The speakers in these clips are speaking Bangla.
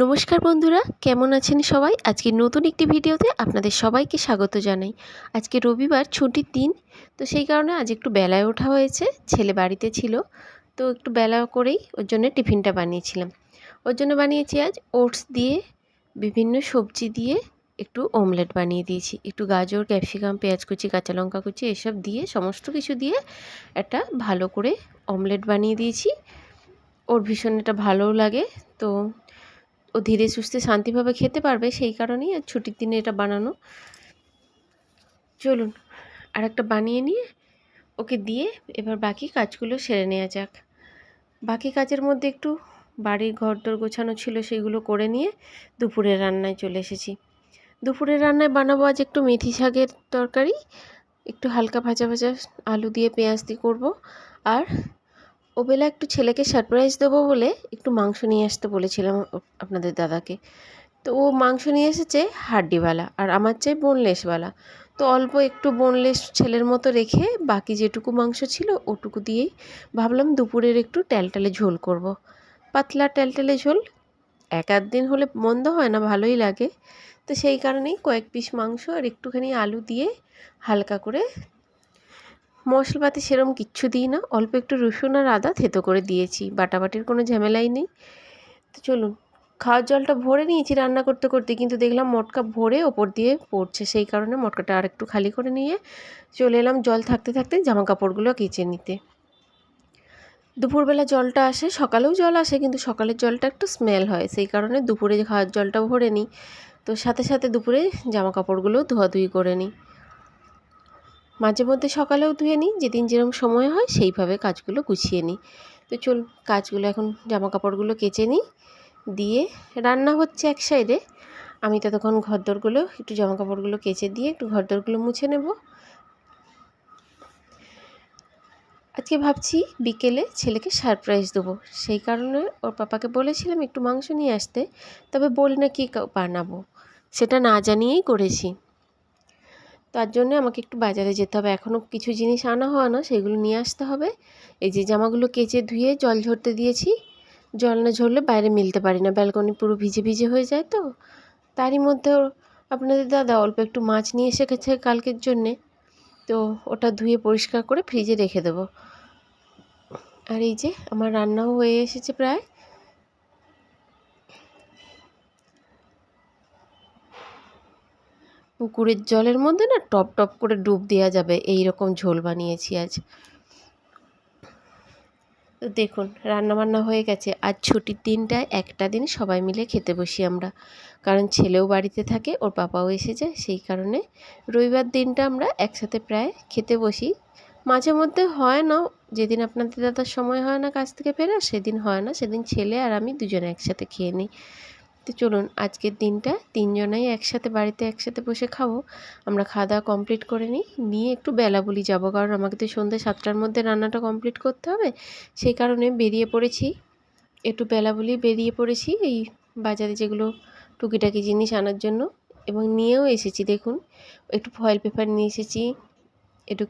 নমস্কার বন্ধুরা, কেমন আছেন সবাই? আজকে নতুন একটি ভিডিওতে আপনাদের সবাইকে স্বাগত জানাই। আজকে রবিবার, ছুটির দিন, তো সেই কারণে আজ একটু বেলায় ওঠা হয়েছে, ছেলে বাড়িতে ছিল, তো একটু বেলা করেই ওর জন্য টিফিনটা বানিয়েছিলাম। ওর জন্য বানিয়েছি আজ ওটস দিয়ে, বিভিন্ন সবজি দিয়ে একটু অমলেট বানিয়ে দিয়েছি। একটু গাজর, ক্যাপসিকাম পেঁয়াজ কুচি কাঁচা লঙ্কা কুচি, এসব দিয়ে, সমস্ত কিছু দিয়ে একটা ভালো করে অমলেট বানিয়ে দিয়েছি। ওর ভীষণ এটা ভালোও লাগে, তো ও ধীরে সুস্থে শান্তিভাবে খেতে পারবে, সেই কারণেই আর ছুটির দিনে এটা বানানো। চলুন আর একটা বানিয়ে নিয়ে ওকে দিয়ে এবার বাকি কাজগুলো সেরে নেওয়া যাক। বাকি কাজের মধ্যে একটু বাড়ির ঘর দর গোছানো ছিল, সেগুলো করে নিয়ে দুপুরের রান্নায় চলে এসেছি। দুপুরের রান্নায় বানাবো আজ একটু মেথি শাকের তরকারি, একটু হালকা ভাজা ভাজা আলু দিয়ে পেঁয়াজ দিয়ে করব, আর ওবেলা একটু ছেলেকে সারপ্রাইজ দেবো বলে একটু মাংস নিয়ে আসতে বলেছিলাম আপনাদের দাদাকে। তো ও মাংস নিয়ে এসেছে হাড্ডিওয়ালা আর আমার চাই বোনলেসওয়ালা তো অল্প একটু বোনলেস ছেলের মতো রেখে বাকি যেটুকু মাংস ছিল ওটুকু দিয়েই ভাবলাম দুপুরের একটু ট্যালটালে ঝোল করব। পাতলা ট্যালটালে ঝোল এক আধ দিন হলে মন্দ হয় না, ভালোই লাগে। তো সেই কারণেই কয়েক পিস মাংস আর একটুখানি আলু দিয়ে হালকা করে মশলাপাতি সেরম কিচ্ছু দিই না। অল্প একটু রসুন আর আদা থেতো করে দিয়েছি। বাটাবাটির কোনো ঝামেলাই নেই। তো চলুন, খাওয়ার জলটা ভরে নিয়েছি রান্না করতে করতে, কিন্তু দেখলাম মটকা ভরে ওপর দিয়ে পড়ছে। সেই কারণে মটকাটা আর একটু খালি করে নিয়ে চলে এলাম জল থাকতে থাকতে জামা কাপড়গুলো কেচে নিতে। দুপুরবেলা জলটা আসে, সকালেও জল আসে, কিন্তু সকালের জলটা একটু স্মেল হয়। সেই কারণে দুপুরে খাওয়ার জলটা ভরে নিই, তো সাথে সাথে দুপুরে জামা কাপড়গুলো ধোয়াধুয়ি করে নিই। মাঝে মধ্যে সকালেও ধুয়ে নিই, যেদিন যেরকম সময় হয় সেইভাবে কাজগুলো গুছিয়ে নিই। তো চল, কাজগুলো এখন জামা কাপড়গুলো কেচে নিই, দিয়ে রান্না হচ্ছে এক সাইডে। আমি ততক্ষণ ঘরদোরগুলো, একটু জামা কাপড়গুলো কেচে দিয়ে একটু ঘরদোরগুলো মুছে নেব। আজকে ভাবছি বিকেলে ছেলেকে সারপ্রাইজ দেবো। সেই কারণে ওর পাপাকে বলেছিলাম একটু মাংস নিয়ে আসতে, তবে বল না কী, বানাবো। সেটা না জানিয়েই করেছি। তার জন্য আমাকে একটু বাজারে যেতে হবে। এখনও কিছু জিনিস আনা হয় না, সেগুলো নিয়ে আসতে হবে। এই যে জামাগুলো কেচে ধুয়ে জল ঝরতে দিয়েছি। জল না ঝরলে বাইরে মিলতে পারি না, ব্যালকনি পুরো ভিজে ভিজে হয়ে যায় তো। তারই মধ্যে আপনাদের দাদা অল্প একটু মাছ নিয়ে এসে গেছে কালকের জন্যে। তো ওটা ধুয়ে পরিষ্কার করে ফ্রিজে রেখে দেবো। আর এই যে আমার রান্নাও হয়ে এসেছে প্রায়। পুকুরের জলের মধ্যে না টপ টপ করে ডুব দেওয়া যাবে। এই রকম ঝোল বানিয়েছি আজ। তো দেখুন, রান্নাবান্না হয়ে গেছে। আজ ছুটির দিনটায় একটা দিন সবাই মিলে খেতে বসি আমরা। কারণ ছেলেও বাড়িতে থাকে, ওর পাপাও এসে যায় সেই কারণে রবিবার দিনটা আমরা একসাথে প্রায় খেতে বসি। মাঝে মধ্যে হয় না, যেদিন আপনাদের দাদার সময় হয় না কাজ থেকে ফেরা, সেদিন হয় না। সেদিন ছেলে আর আমি দুজনে একসাথে খেয়ে নিই। তো চলুন, আজকের দিনটা তিনজনাই একসাথে বাড়িতে একসাথে বসে খাব। আমরা খাওয়া দাওয়া কমপ্লিট করে নিই। নিয়ে একটু বেলা বলি যাব, কারণ আমাকে তো সন্ধ্যে সাতটার মধ্যে রান্নাটা কমপ্লিট করতে হবে। সেই কারণে বেরিয়ে পড়েছি। একটু বেলা বলি বেরিয়ে পড়েছি এই বাজারে যেগুলো টুকিটাকি জিনিস আনার জন্য। এবং নিয়েও এসেছি, দেখুন। একটু ফয়েল পেপার নিয়ে এসেছি, একটু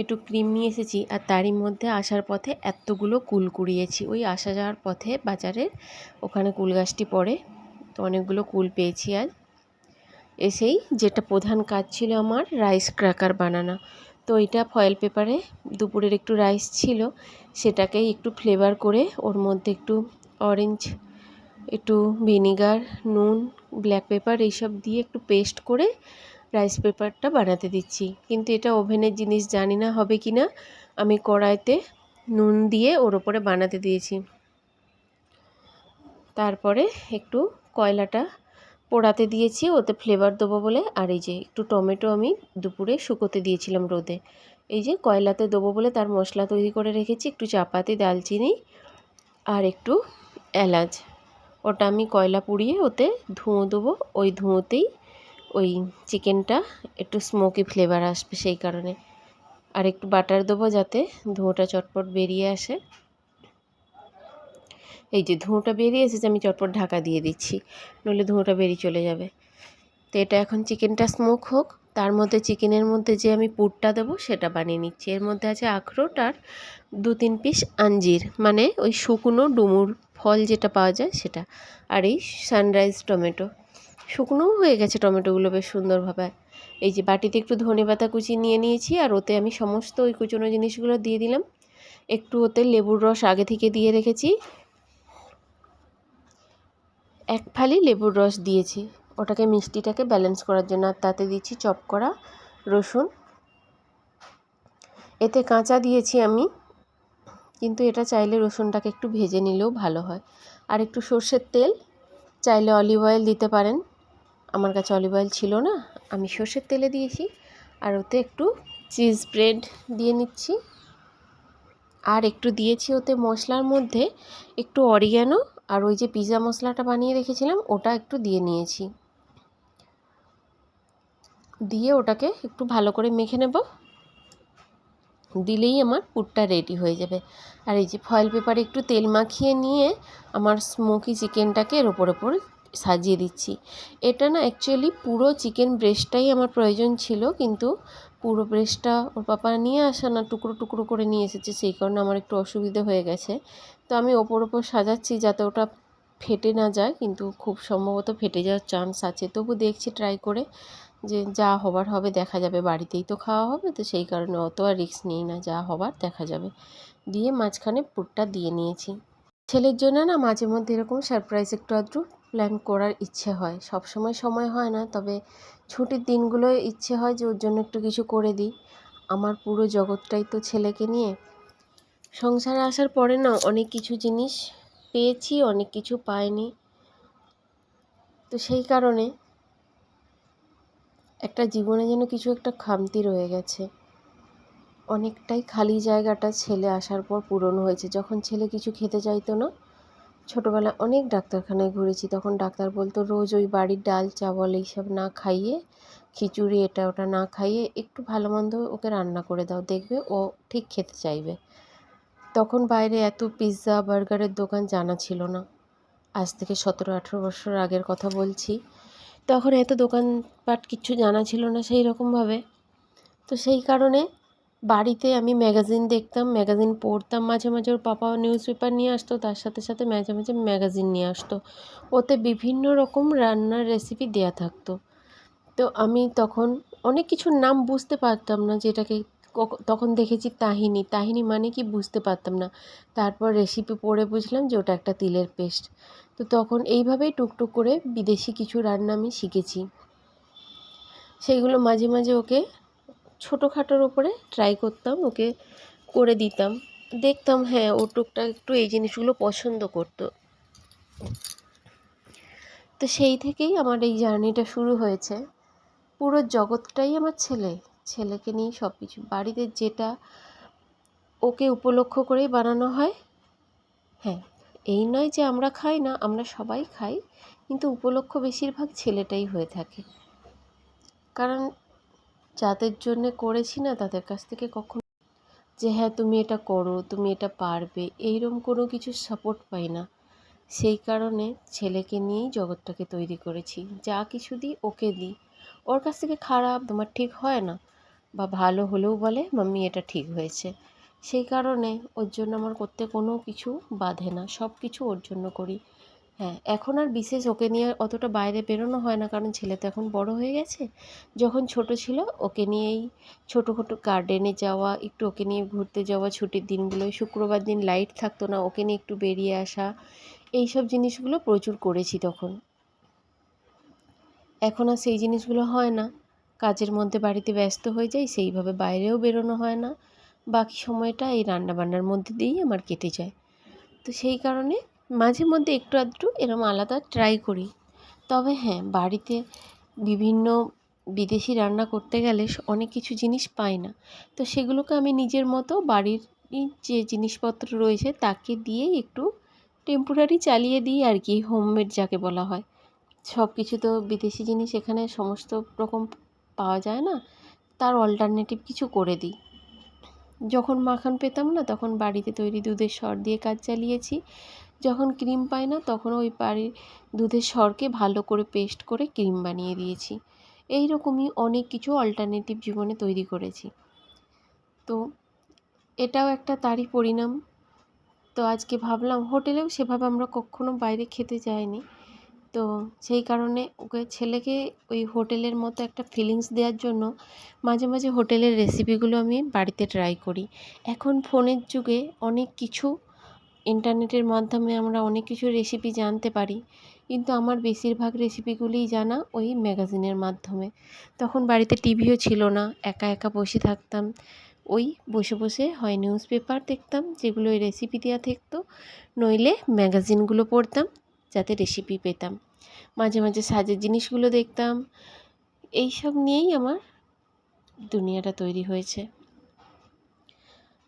একটু ক্রিম নিয়ে এসেছি আর তারই মধ্যে আসার পথে এতগুলো কুল কুড়িয়েছি। ওই আসা যাওয়ার পথে বাজারের ওখানে কুল গাছটি পড়ে, তো অনেকগুলো কুল পেয়েছি আজ। এসেই যেটা প্রধান কাজ ছিল আমার রাইস ক্র্যাকার বানানো। তো ওইটা ফয়েল পেপারে দুপুরের একটু রাইস ছিল, সেটাকেই একটু ফ্লেভার করে ওর মধ্যে একটু অরেঞ্জ একটু ভিনিগার নুন ব্ল্যাক পেপার এইসব দিয়ে একটু পেস্ট করে রাইস পেপারটা বানাতে দিচ্ছি। কিন্তু এটা ওভেনের জিনিস জানি না হবে কি না, আমি কড়াইতে নুন দিয়ে ওর ওপরে বানাতে দিয়েছি। তারপরে একটু কয়লাটা পোড়াতে দিয়েছি, ওতে ফ্লেভার দেবো বলে। আর এই যে একটু টমেটো আমি দুপুরে শুকোতে দিয়েছিলাম রোদে। এই যে কয়লাতে দেবো বলে তার মশলা তৈরি করে রেখেছি, একটু চাপাতি, দালচিনি আর একটু এলাচ। ওটা আমি কয়লা পুড়িয়ে ওতে ধুঁয়ো দেবো। ওই ধুঁয়োতেই ওই চিকেনটা একটু স্মোকি ফ্লেভার আসবে সেই কারণে। আর একটু বাটার দেবো যাতে ধোঁয়াটা চটপট বেরিয়ে আসে। এই যে ধোঁয়াটা বেরিয়ে এসেছে, আমি চটপট ঢাকা দিয়ে দিচ্ছি, নইলে ধোঁয়াটা বেরিয়ে চলে যাবে। তো এটা এখন চিকেনটা স্মোক হোক, তার মধ্যে চিকেনের মধ্যে যে আমি পুরটা দেবো সেটা বানিয়ে নিচ্ছি। এর মধ্যে আছে আখরোট আর দু তিন পিস আঞ্জির মানে ওই শুকনো ডুমুর ফল যেটা পাওয়া যায় সেটা। আর এই সানরাইজ টমেটো শুকনোও হয়ে গেছে টমেটোগুলো বেশ সুন্দরভাবে। এই যে বাটিতে একটু ধনে পাতা কুচি নিয়ে নিয়েছি আর ওতে আমি সমস্ত ওই কুচনো জিনিসগুলো দিয়ে দিলাম। একটু ওতে লেবুর রস আগে থেকে দিয়ে রেখেছি। এক ফালি লেবুর রস দিয়েছি। ওটাকে মিষ্টিটাকে ব্যালেন্স করার জন্য আর তাতে দিচ্ছি চপ করা রসুন। এতে কাঁচা দিয়েছি আমি, কিন্তু এটা চাইলে রসুনটাকে একটু ভেজে নিলেও ভালো হয়। আর একটু সর্ষের তেল, চাইলে অলিভ অয়েল দিতে পারেন। আমার কাছে অলিভ অয়েল ছিল না, আমি সর্ষের তেলে দিয়েছি আর ওতে একটু চিজ ব্রেড দিয়ে নিচ্ছি। আর একটু দিয়েছি ওতে মশলার মধ্যে একটু অরিগ্যানো আর ওই যে পিৎজা মশলাটা বানিয়ে রেখেছিলাম, ওটা একটু দিয়ে নিয়েছি। দিয়ে ওটাকে একটু ভালো করে মেখে নেব। দিলেই আমার পুরটা রেডি হয়ে যাবে। আর এই যে ফয়েল পেপারে একটু তেল মাখিয়ে নিয়ে আমার স্মোকি চিকেনটাকে এর ওপর ওপর সাজিয়ে দিচ্ছি। এটা না অ্যাকচুয়ালি পুরো চিকেন ব্রেস্টটাই আমার প্রয়োজন ছিল, কিন্তু পুরো ব্রেস্টটা ওর পাপা নিয়ে আসা না, টুকরো টুকরো করে নিয়ে এসেছে, সেই কারণে আমার একটু অসুবিধে হয়ে গেছে। তো আমি ওপর ওপর সাজাচ্ছি যাতে ওটা ফেটে না যায়, কিন্তু খুব সম্ভবত ফেটে যাওয়ার চান্স আছে। তবু দেখছি ট্রাই করে যে যা হবার হবে দেখা যাবে, বাড়িতেই তো খাওয়া হবে, তো সেই কারণে অত আর রিস্ক নিই না, যা হবার দেখা যাবে। দিয়ে মাঝখানে পুরটা দিয়ে নিয়েছি। ছেলের জন্য না মাঝে মধ্যে এরকম সারপ্রাইজ একটু আধটু প্ল্যান করার ইচ্ছে হয়। সব সময় সময় হয় না, তবে ছুটির দিনগুলোয় ইচ্ছে হয় যে ওর জন্য একটু কিছু করে দিই। আমার পুরো জগৎটাই তো ছেলেকে নিয়ে। সংসারে আসার পরে না অনেক কিছু জিনিস পেয়েছি, অনেক কিছু পাইনি। তো সেই কারণে একটা জীবনে যেন কিছু একটা খামতি রয়ে গেছে। অনেকটাই খালি জায়গাটা ছেলে আসার পর পূরণ হয়েছে। যখন ছেলে কিছু খেতে চাইতো না ছোটোবেলায় অনেক ডাক্তারখানায় ঘুরেছি। তখন ডাক্তার বলতো, রোজ ওই বাড়ির ডাল চাवल এইসব না খাইয়ে, খিচুড়ি এটা ওটা না খাইয়ে একটু ভালো মন্দ ওকে রান্না করে দাও, দেখবে ও ঠিক খেতে চাইবে। তখন বাইরে এত পিৎজা, বার্গারের দোকান জানা ছিল না। আজ থেকে সতেরো আঠেরো বছর আগের কথা বলছি। তখন এত দোকানপাট কিচ্ছু জানা ছিল না সেই রকমভাবে তো সেই কারণে বাড়িতে আমি ম্যাগাজিন দেখতাম ম্যাগাজিন পড়তাম, মাঝে মাঝে ওর পাপাও নিউজ পেপার নিয়ে আসতো, তার সাথে সাথে মাঝে মাঝে ম্যাগাজিন নিয়ে আসতো। ওতে বিভিন্ন রকম রান্নার রেসিপি দেয়া থাকতো। তো আমি তখন অনেক কিছুর নাম বুঝতে পারতাম না, যেটাকে তখন দেখেছি তাহিনি। তাহিনি মানে কি বুঝতে পারতাম না। তারপর রেসিপি পড়ে বুঝলাম যে ওটা একটা তিলের পেস্ট। তো তখন এইভাবেই টুকটুক করে বিদেশি কিছু রান্না আমি শিখেছি। সেইগুলো মাঝে মাঝে ওকে ছোটোখাটোর ওপরে ট্রাই করতাম, ওকে করে দিতাম। দেখতাম হ্যাঁ ও টুকটাক একটু এই জিনিসগুলো পছন্দ করতো। তো সেই থেকেই আমার এই জার্নিটা শুরু হয়েছে। পুরো জগৎটাই আমার ছেলে। ছেলেকে নিয়েই সব কিছু বাড়িতে যেটা ওকে উপলক্ষ করেই বানানো হয় হ্যাঁ এই নয় যে আমরা খাই না, আমরা সবাই খাই, কিন্তু উপলক্ষ বেশিরভাগ ছেলেটাই হয়ে থাকে। কারণ যাদের জন্যে করেছি না, তাদের কাছ থেকে কখনো যে হ্যাঁ তুমি এটা করো, তুমি এটা পারবে। এইরকম কোনো কিছু সাপোর্ট পাই না। সেই কারণে ছেলেকে নিয়েই জগৎটাকে তৈরি করেছি। যা কিছু দিই ওকে দিই। ওর কাছ থেকে খারাপ, তোমার ঠিক হয় না? বা, ভালো হলেও বলে, মাম্মি, এটা ঠিক হয়েছে। সেই কারণে ওর জন্য আমার করতে কোনো কিছু বাধে না। সব কিছু ওর জন্য করি। হ্যাঁ এখন আর বিশেষ ওকে নিয়ে অতটা বাইরে বেরোনো হয় না, কারণ ছেলে তো এখন বড় হয়ে গেছে। যখন ছোট ছিল ওকে নিয়েই ছোটো খাটো গার্ডেনে যাওয়া, একটু ওকে নিয়ে ঘুরতে যাওয়া, ছুটির দিনগুলোয় শুক্রবার দিন লাইট থাকতো না, ওকে নিয়ে একটু বেরিয়ে আসা এই সব জিনিসগুলো প্রচুর করেছি তখন। এখন আর সেই জিনিসগুলো হয় না। কাজের মধ্যে বাড়িতে ব্যস্ত হয়ে যাই, সেইভাবে বাইরেও বেরোনো হয় না। বাকি সময়টা এই রান্নাবান্নার মধ্যে দিয়েই আমার কেটে যায়। তো সেই কারণে মাঝে মধ্যে একটু আধটু এরম আলাদা ট্রাই করি। তবে হ্যাঁ বাড়িতে বিভিন্ন বিদেশি রান্না করতে গেলে অনেক কিছু জিনিস পাই না। তো সেগুলোকে আমি নিজের মতো বাড়ির যে জিনিসপত্র রয়েছে তাকে দিয়েই একটু টেম্পোরারি চালিয়ে দিই আর কি হোমমেড যাকে বলা হয়। সব কিছু তো বিদেশি জিনিস এখানে সমস্ত রকম পাওয়া যায় না, তার অল্টারনেটিভ কিছু করে দিই। যখন মাখন পেতাম না, তখন বাড়িতে তৈরি দুধের সর দিয়ে কাজ চালিয়েছি। যখন ক্রিম পাই না, তখন ওই বাড়ির দুধের সরকে ভালো করে পেস্ট করে ক্রিম বানিয়ে দিয়েছি। এই রকমই অনেক কিছু অল্টারনেটিভ জীবনে তৈরি করেছি। তো এটাও একটা তারই পরিণাম। তো আজকে ভাবলাম হোটেলেও সেভাবে আমরা কখনো বাইরে খেতে যাইনি। তো সেই কারণে ওকে ছেলেকে ওই হোটেলের মতো একটা ফিলিংস দেওয়ার জন্য মাঝে মাঝে হোটেলের রেসিপিগুলো আমি বাড়িতে ট্রাই করি। এখন ফোনের যুগে অনেক কিছু ইন্টারনেটের মাধ্যমে আমরা অনেক কিছু রেসিপি জানতে পারি। কিন্তু আমার বেশিরভাগ রেসিপিগুলিই জানা ওই ম্যাগাজিনের মাধ্যমে। তখন বাড়িতে টিভিও ছিল না, একা একা বসে থাকতাম। ওই বসে বসে হয় নিউজ পেপার দেখতাম, যেগুলো ওই রেসিপি দেওয়া থাকতো। নইলে ম্যাগাজিনগুলো পড়তাম, যাতে রেসিপি পেতাম। মাঝে মাঝে সাজের জিনিসগুলো দেখতাম। এইসব নিয়েই আমার দুনিয়াটা তৈরি হয়েছে।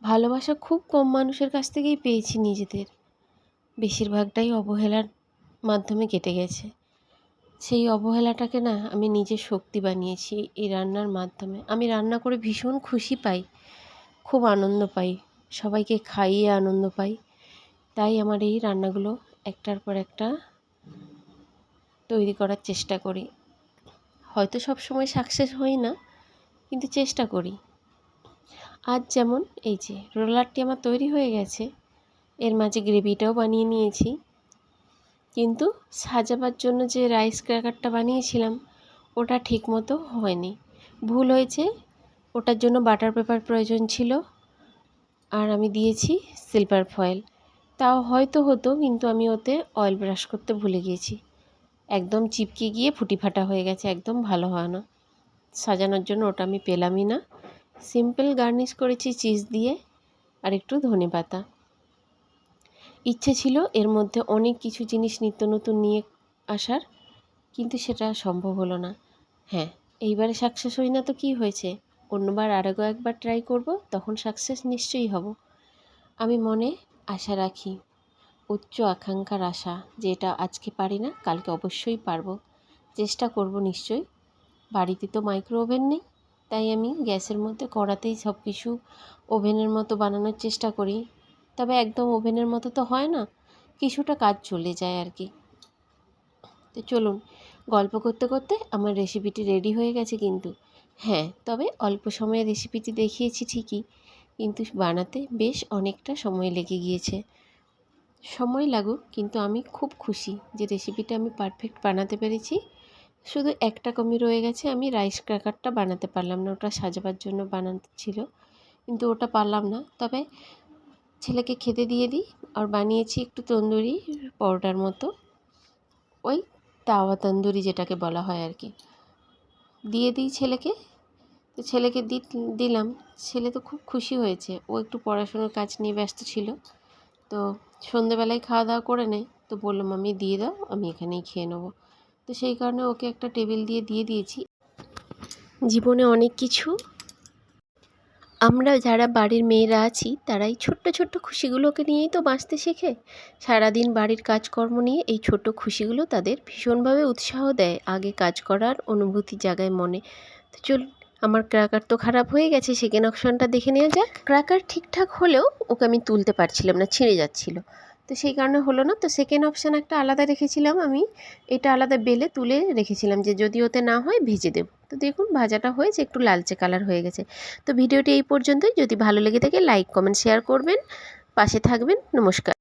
ভালোবাসা খুব কম মানুষের কাছ থেকেই পেয়েছি নিজেদের। বেশিরভাগটাই অবহেলার মাধ্যমে কেটে গেছে। সেই অবহেলাটাকে না আমি নিজের শক্তি বানিয়েছি এই রান্নার মাধ্যমে। আমি রান্না করে ভীষণ খুশি পাই, খুব আনন্দ পাই, সবাইকে খাইয়ে আনন্দ পাই। তাই আমার এই রান্নাগুলো একটার পর একটা তৈরি করার চেষ্টা করি। হয়তো সব সময় সাকসেস হই না, কিন্তু চেষ্টা করি। আজ যেমন এই যে রোলারটি আমার তৈরি হয়ে গেছে, এর মাঝে গ্রেভিটাও বানিয়ে নিয়েছি। কিন্তু সাজাবার জন্য যে রাইস ক্র্যাকারটা বানিয়েছিলাম, ওটা ঠিকমতো হয়নি। ভুল হয়েছে, ওটার জন্য বাটার পেপার প্রয়োজন ছিল, আর আমি দিয়েছি সিলভার ফয়েল। তাও হয়তো হতো, কিন্তু আমি ওতে অয়েল ব্রাশ করতে ভুলে গিয়েছি। একদম চিপকে গিয়ে ফুটি ফাটা হয়ে গেছে, একদম ভালো হয় না। সাজানোর জন্য ওটা আমি পেলামই না। সিম্পল গার্নিশ করেছি চিজ দিয়ে আর একটু ধনে পাতা। ইচ্ছে ছিল এর মধ্যে অনেক কিছু জিনিস নিত্য নতুন নিয়ে আসার, কিন্তু সেটা সম্ভব হলো না। হ্যাঁ এইবারে সাকসেস হই না তো কী হয়েছে? অন্যবার আরেকও একবার ট্রাই করব, তখন সাকসেস নিশ্চয়ই হব। আমি মনে আশা রাখি, উচ্চ আকাঙ্ক্ষার আশা যে এটা আজকে পারি না, কালকে অবশ্যই পারব। চেষ্টা করব নিশ্চয়ই। বাড়িতে তো মাইক্রো ওভেন নেই। তাই আমি গ্যাসের মধ্যে কড়াতেই সব কিছু ওভেনের মতো বানানোর চেষ্টা করি। তবে একদম ওভেনের মতো তো হয় না, কিছুটা কাজ চলে যায় আর কি। তো চলুন, গল্প করতে করতে আমার রেসিপিটি রেডি হয়ে গেছে কিন্তু। হ্যাঁ তবে অল্প সময়ে রেসিপিটি দেখিয়েছি ঠিকই, কিন্তু বানাতে বেশ অনেকটা সময় লেগে গিয়েছে। সময় লাগুক, কিন্তু আমি খুব খুশি যে রেসিপিটা আমি পারফেক্ট বানাতে পেরেছি। শুধু একটা কমি রয়ে গেছে, আমি রাইস ক্র্যাকারটা বানাতে পারলাম না, ওটা সাজাবার জন্য বানাতে ছিল। কিন্তু ওটা পারলাম না, তবে ছেলেকে খেতে দিয়ে দিই, আর বানিয়েছি একটু তন্দুরি পরোটার মতো। ওই তাওয়া তন্দুরি যেটাকে বলা হয় আর কি। দিয়ে দিই ছেলেকে, তো ছেলেকে দি দিলাম। ছেলে তো খুব খুশি হয়েছে, ও একটু পড়াশুনোর কাজ নিয়ে ব্যস্ত ছিল। তো সন্ধেবেলায় খাওয়া দাওয়া করে নেয়, তো বললাম আমি দিয়ে দাও, আমি এখানেই খেয়ে নেব। তো সেই কারণে ওকে একটা টেবিল দিয়ে দিয়ে দিয়েছি। জীবনে অনেক কিছু। আমরা যারা বাড়ির মেয়েরা আছি, তারাই ছোট্ট ছোট্ট খুশিগুলোকে নিয়েই তো বাঁচতে শেখে। সারাদিন বাড়ির কাজকর্ম নিয়ে এই ছোট খুশিগুলো তাদের ভীষণভাবে উৎসাহ দেয়, আগে কাজ করার অনুভূতি জাগায় মনে। তো চল আমার ক্র্যাকার তো খারাপ হয়ে গেছে, সেকেন্ড অপশনটা দেখে নেওয়া যাক। ক্র্যাকার ঠিকঠাক হলেও ওকে আমি তুলতে পারছিলাম না, ছিঁড়ে যাচ্ছিল। তো সেই কারণে হলো না। তো সেকেন্ড অপশান একটা আলাদা রেখেছিলাম আমি। এটা আলাদা বেলে তুলে রেখেছিলাম যে যদি ওতে না হয় ভেজে দেব। তো দেখুন ভাজাটা হয়েছে, একটু লালচে কালার হয়ে গেছে। তো ভিডিওটি এই পর্যন্তই। যদি ভালো লেগে থাকে লাইক কমেন্ট শেয়ার করবেন। পাশে থাকবেন। নমস্কার।